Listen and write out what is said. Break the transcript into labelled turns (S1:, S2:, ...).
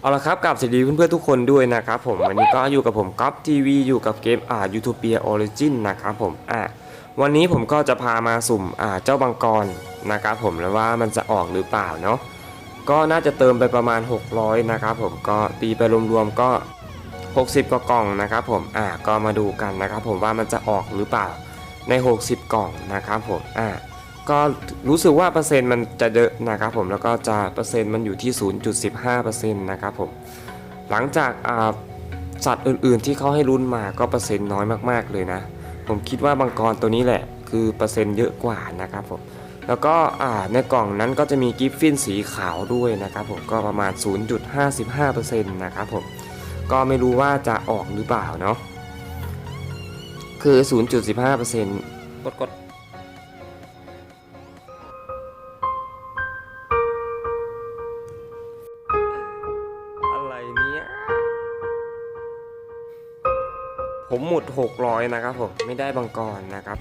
S1: เอาละครับกับสวัสดีเพื่อนๆทุกคนด้วยนะครับผมวันนี้ก็อยู่กับผมก๊อฟทีวีอยู่กับเกมอ่ายูทูเปียออริจินนะครับผมอ่าวันนี้ผมก็จะพามาสุ่มอ่าเจ้าบังกรนะครับผมแล้วว่ามันจะออกหรือเปล่าเนาะก็น่าจะเติมไปประมาณ 600นะครับผมก็ตีไปรวมๆก็ 60กว่ากล่องนะครับผมอ่าก็มาดูกันนะครับผมว่ามันจะออกหรือเปล่าใน 60 กล่องนะครับผมอ่า ก็รู้สึกว่าเปอร์เซ็นต์มันจะเยอะนะครับผมแล้วก็จะเปอร์เซ็นต์มันอยู่ที่ 0.15%นะครับผมหลังจากสัตว์อื่น ๆ ที่เขาให้รุ่นมาก็เปอร์เซ็นต์น้อยมากๆเลยนะ ผมคิดว่าบังกรตัวนี้แหละ คือเปอร์เซ็นต์เยอะกว่านะครับผมแล้วก็ในกล่องนั้นก็จะมีกิฟฟินสีขาวด้วยนะครับผมก็ประมาณ 0.55%นะครับผมก็ไม่รู้ว่าจะออกหรือเปล่าเนาะคือ 0.15%กดกด ผมหมด600 นะครับผมไม่ได้บังกรนะครับ